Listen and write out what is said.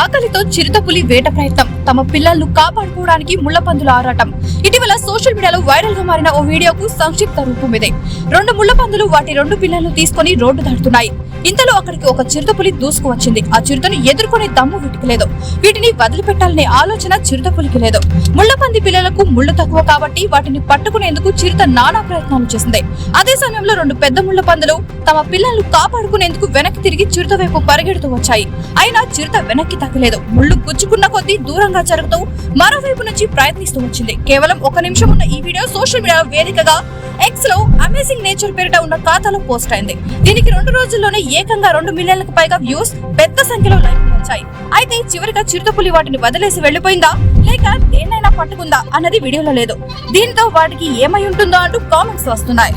ఆకలితో చిరుతపులి వేట ప్రయత్నం. తమ పిల్లలను కాపాడుకోవడానికి ముళ్ళపందుల ఆరాటం. ఇటీవల సోషల్ మీడియాలో వైరల్గా మారిన ఓ వీడియోకు సంక్షిప్త రూపం ఇదే రెండు ముళ్ళపందులు వాటి రెండు పిల్లలను తీసుకొని రోడ్డు దాటుతున్నాయి. ఇంతలో అక్కడికి ఒక చిరుతపులి దూసుకు వచ్చింది. ఆ చిరుతను ఎదుర్కొనే దమ్ము వీటికి లేదు వీటిని వదిలిపెట్టాలనే ఆలోచన చిరుతపులికి లేదు. ముళ్ళపంది పిల్లలకు ముళ్ళు తక్కువ కాబట్టి వాటిని పట్టుకునేందుకు చిరుత నానా ప్రయత్నాలు చేసింది. అదే సమయంలో రెండు పెద్ద ముళ్ళ పందులు తమ పిల్లలను కాపాడుకునేందుకు వెనక్కి తిరిగి చిరుత వైపు పరిగెడుతూ వచ్చాయి. అయినా చిరుత వెనక్కి తగ్గలేదు. ముళ్ళు గుచ్చుకున్న కొద్దీ దూరంగా జరుగుతూ మరోవైపు నుంచి ప్రయత్నిస్తూ వచ్చింది. కేవలం ఒక నిమిషం ఉన్న ఈ వీడియో సోషల్ మీడియా వేదికగా ఎక్స్లో అమేజింగ్ నేచర్ పేరిట ఉన్న ఖాతాలో పోస్ట్ అయింది. దీనికి రెండు రోజుల్లోనే ఏకంగా రెండు మిలియన్లకు పైగా వ్యూస్ పెద్ద సంఖ్యలో లైక్ వచ్చాయి. అయితే చివరిగా చిరుతపులి వాటిని వదిలేసి వెళ్ళిపోయిందా లేక దేన్నైనా పట్టుకుందా? అన్నది వీడియోలో లేదు. దీనితో వాటికి ఏమై ఉంటుందో అంటూ కామెంట్స్ వస్తున్నాయి.